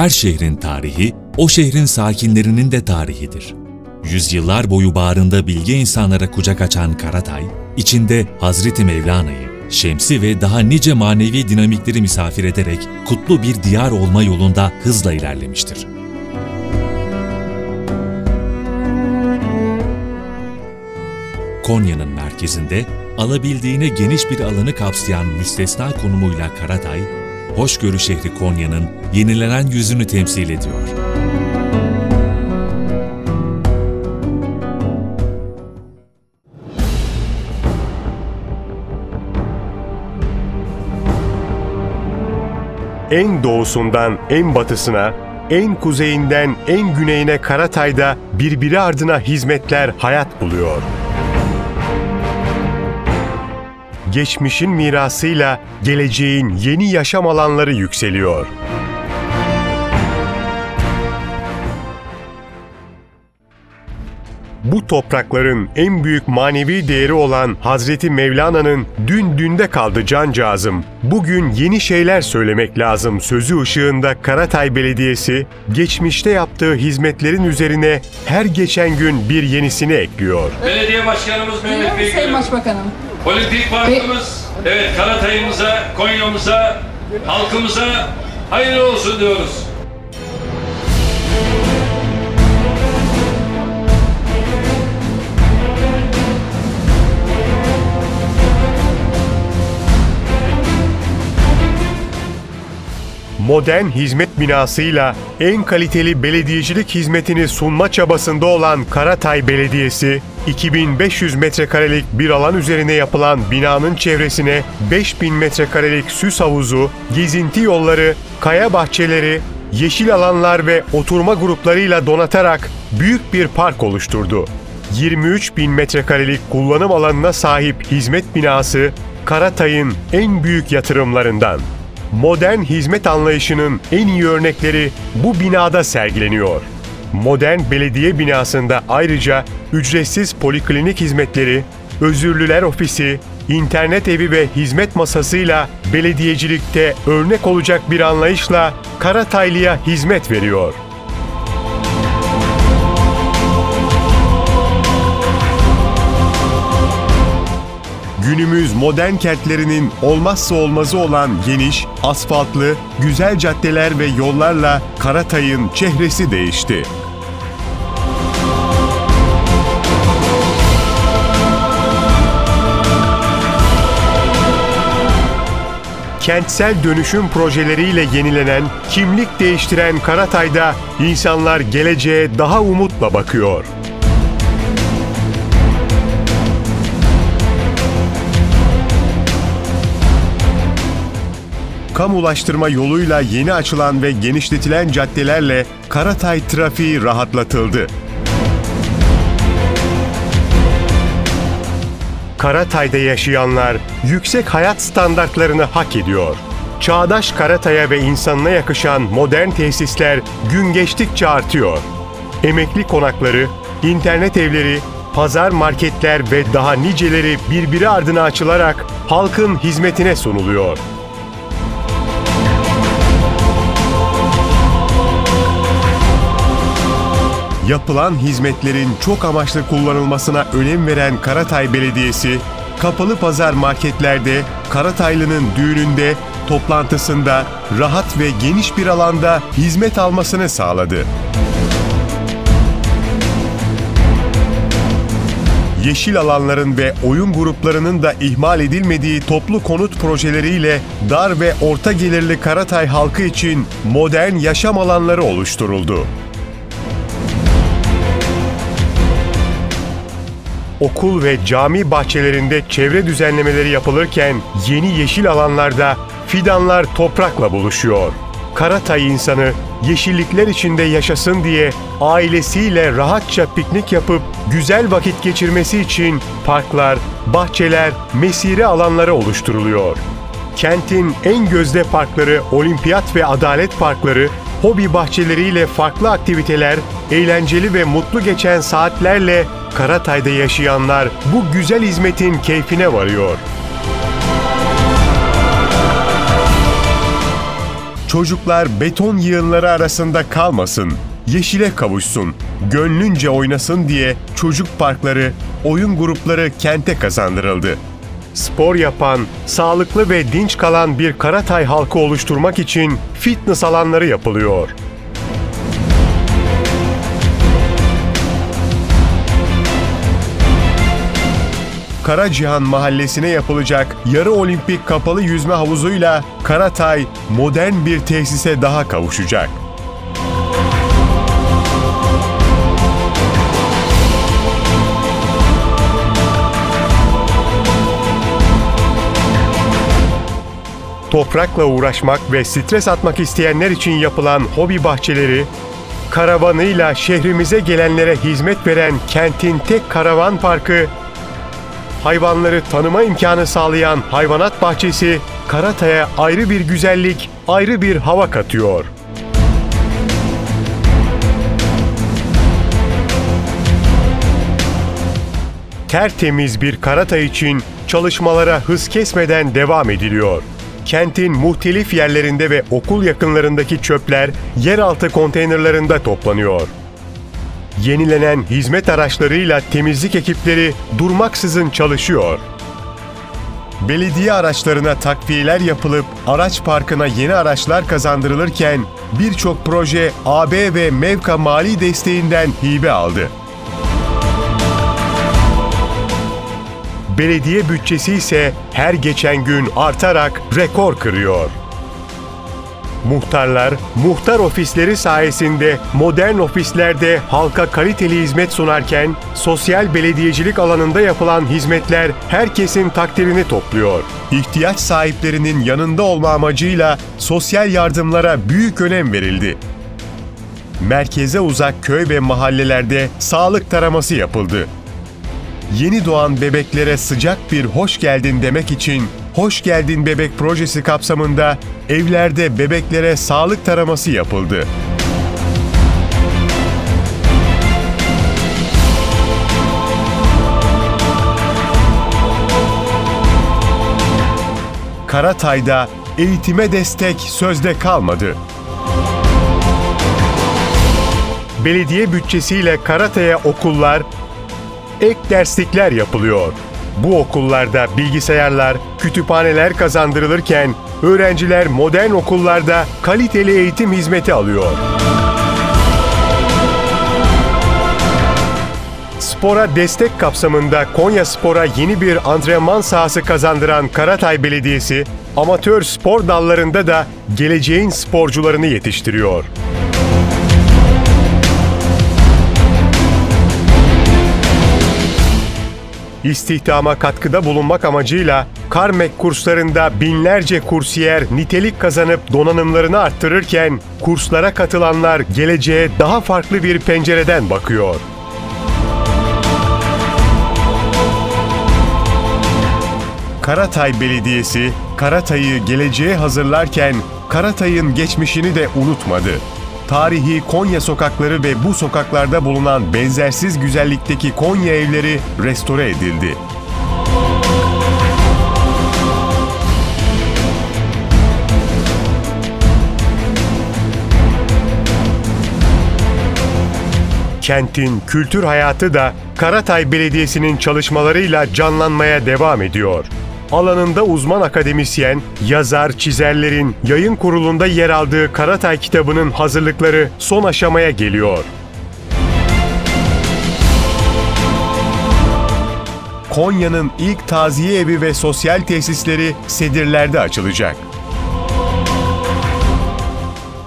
Her şehrin tarihi, o şehrin sakinlerinin de tarihidir. Yüzyıllar boyu bağrında bilge insanlara kucak açan Karatay, içinde Hazreti Mevlana'yı, Şemsi ve daha nice manevi dinamikleri misafir ederek kutlu bir diyar olma yolunda hızla ilerlemiştir. Konya'nın merkezinde alabildiğine geniş bir alanı kapsayan müstesna konumuyla Karatay, hoşgörü şehri Konya'nın yenilenen yüzünü temsil ediyor. En doğusundan en batısına, en kuzeyinden en güneyine Karatay'da birbiri ardına hizmetler hayat buluyor. Geçmişin mirasıyla geleceğin yeni yaşam alanları yükseliyor. Bu toprakların en büyük manevi değeri olan Hazreti Mevlana'nın dün dünde kaldı cancağızım. Bugün yeni şeyler söylemek lazım sözü ışığında Karatay Belediyesi geçmişte yaptığı hizmetlerin üzerine her geçen gün bir yenisini ekliyor. Belediye Başkanımız Mehmet Bey Sayın Başbakanım? Politik Partimiz evet Karatay'ımıza, Konya'mıza, halkımıza hayırlı olsun diyoruz. Modern hizmet binasıyla en kaliteli belediyecilik hizmetini sunma çabasında olan Karatay Belediyesi, 2500 metrekarelik bir alan üzerine yapılan binanın çevresine 5000 metrekarelik süs havuzu, gezinti yolları, kaya bahçeleri, yeşil alanlar ve oturma gruplarıyla donatarak büyük bir park oluşturdu. 23 bin metrekarelik kullanım alanına sahip hizmet binası, Karatay'ın en büyük yatırımlarından modern hizmet anlayışının en iyi örnekleri bu binada sergileniyor. Modern belediye binasında ayrıca ücretsiz poliklinik hizmetleri, özürlüler ofisi, internet evi ve hizmet masasıyla belediyecilikte örnek olacak bir anlayışla Karataylı'ya hizmet veriyor. Günümüz modern kentlerinin olmazsa olmazı olan geniş, asfaltlı, güzel caddeler ve yollarla Karatay'ın çehresi değişti. Kentsel dönüşüm projeleriyle yenilenen, kimlik değiştiren Karatay'da insanlar geleceğe daha umutla bakıyor. Kamulaştırma yoluyla yeni açılan ve genişletilen caddelerle Karatay trafiği rahatlatıldı. Karatay'da yaşayanlar yüksek hayat standartlarını hak ediyor. Çağdaş Karatay'a ve insanına yakışan modern tesisler gün geçtikçe artıyor. Emekli konakları, internet evleri, pazar marketler ve daha niceleri birbiri ardına açılarak halkın hizmetine sunuluyor. Yapılan hizmetlerin çok amaçlı kullanılmasına önem veren Karatay Belediyesi, kapalı pazar marketlerde, Karataylı'nın düğününde, toplantısında rahat ve geniş bir alanda hizmet almasını sağladı. yeşil alanların ve oyun gruplarının da ihmal edilmediği toplu konut projeleriyle dar ve orta gelirli Karatay halkı için modern yaşam alanları oluşturuldu. Okul ve cami bahçelerinde çevre düzenlemeleri yapılırken yeni yeşil alanlarda fidanlar toprakla buluşuyor. Karatay insanı yeşillikler içinde yaşasın diye ailesiyle rahatça piknik yapıp güzel vakit geçirmesi için parklar, bahçeler, mesire alanları oluşturuluyor. Kentin en gözde parkları Olimpiyat ve Adalet Parkları, hobi bahçeleriyle farklı aktiviteler, eğlenceli ve mutlu geçen saatlerle Karatay'da yaşayanlar bu güzel hizmetin keyfine varıyor. Çocuklar beton yığınları arasında kalmasın, yeşile kavuşsun, gönlünce oynasın diye çocuk parkları, oyun grupları kente kazandırıldı. Spor yapan, sağlıklı ve dinç kalan bir Karatay halkı oluşturmak için fitness alanları yapılıyor. Karacihan Mahallesi'ne yapılacak yarı olimpik kapalı yüzme havuzuyla Karatay modern bir tesise daha kavuşacak. Toprakla uğraşmak ve stres atmak isteyenler için yapılan hobi bahçeleri, karavanıyla şehrimize gelenlere hizmet veren kentin tek karavan parkı hayvanları tanıma imkanı sağlayan hayvanat bahçesi Karatay'a ayrı bir güzellik, ayrı bir hava katıyor. Tertemiz bir Karatay için çalışmalara hız kesmeden devam ediliyor. Kentin muhtelif yerlerinde ve okul yakınlarındaki çöpler yeraltı konteynerlarında toplanıyor yenilenen hizmet araçlarıyla temizlik ekipleri durmaksızın çalışıyor. Belediye araçlarına takviyeler yapılıp araç parkına yeni araçlar kazandırılırken birçok proje AB ve Mevka mali desteğinden hibe aldı. Belediye bütçesi ise her geçen gün artarak rekor kırıyor. Muhtarlar, muhtar ofisleri sayesinde modern ofislerde halka kaliteli hizmet sunarken, sosyal belediyecilik alanında yapılan hizmetler herkesin takdirini topluyor. İhtiyaç sahiplerinin yanında olma amacıyla sosyal yardımlara büyük önem verildi. Merkeze uzak köy ve mahallelerde sağlık taraması yapıldı. Yeni doğan bebeklere sıcak bir hoş geldin demek için Hoş Geldin Bebek projesi kapsamında evlerde bebeklere sağlık taraması yapıldı. Karatay'da eğitime destek sözde kalmadı. Belediye bütçesiyle Karatay'a okullar, ek derslikler yapılıyor. Bu okullarda bilgisayarlar, kütüphaneler kazandırılırken öğrenciler modern okullarda kaliteli eğitim hizmeti alıyor. Spora destek kapsamında Konya Spor'a yeni bir antrenman sahası kazandıran Karatay Belediyesi, amatör spor dallarında da geleceğin sporcularını yetiştiriyor. İstihdama katkıda bulunmak amacıyla Karmek kurslarında binlerce kursiyer nitelik kazanıp donanımlarını arttırırken kurslara katılanlar geleceğe daha farklı bir pencereden bakıyor. Karatay Belediyesi, Karatay'ı geleceğe hazırlarken Karatay'ın geçmişini de unutmadı tarihi Konya sokakları ve bu sokaklarda bulunan benzersiz güzellikteki Konya evleri restore edildi. Kentin kültür hayatı da Karatay Belediyesi'nin çalışmalarıyla canlanmaya devam ediyor alanında uzman akademisyen, yazar, çizerlerin yayın kurulunda yer aldığı Karatay kitabının hazırlıkları son aşamaya geliyor. Konya'nın ilk taziye evi ve sosyal tesisleri Sedirler'de açılacak.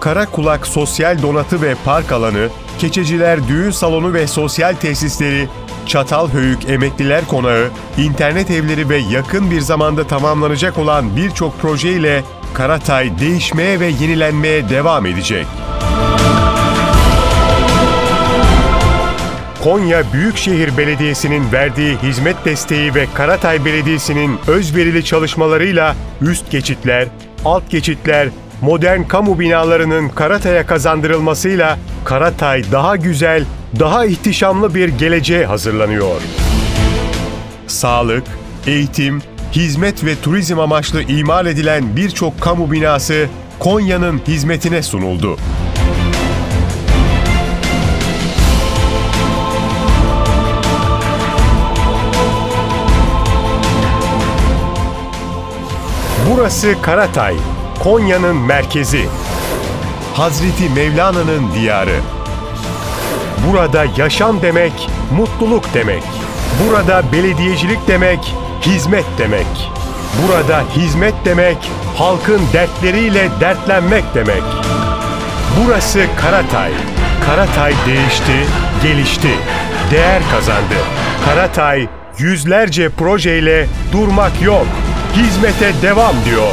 Karakulak Sosyal Donatı ve Park Alanı, Keçeciler Düğün Salonu ve Sosyal Tesisleri Çatalhöyük Emekliler Konağı, internet evleri ve yakın bir zamanda tamamlanacak olan birçok proje ile Karatay değişmeye ve yenilenmeye devam edecek. Konya Büyükşehir Belediyesi'nin verdiği hizmet desteği ve Karatay Belediyesi'nin özverili çalışmalarıyla üst geçitler, alt geçitler, modern kamu binalarının Karatay'a kazandırılmasıyla Karatay daha güzel, daha ihtişamlı bir geleceğe hazırlanıyor. Sağlık, eğitim, hizmet ve turizm amaçlı imal edilen birçok kamu binası Konya'nın hizmetine sunuldu. Burası Karatay, Konya'nın merkezi. Hazreti Mevlana'nın diyarı. Burada yaşam demek, mutluluk demek. Burada belediyecilik demek, hizmet demek. Burada hizmet demek, halkın dertleriyle dertlenmek demek. Burası Karatay. Karatay değişti, gelişti, değer kazandı. Karatay yüzlerce projeyle durmak yok, hizmete devam diyor.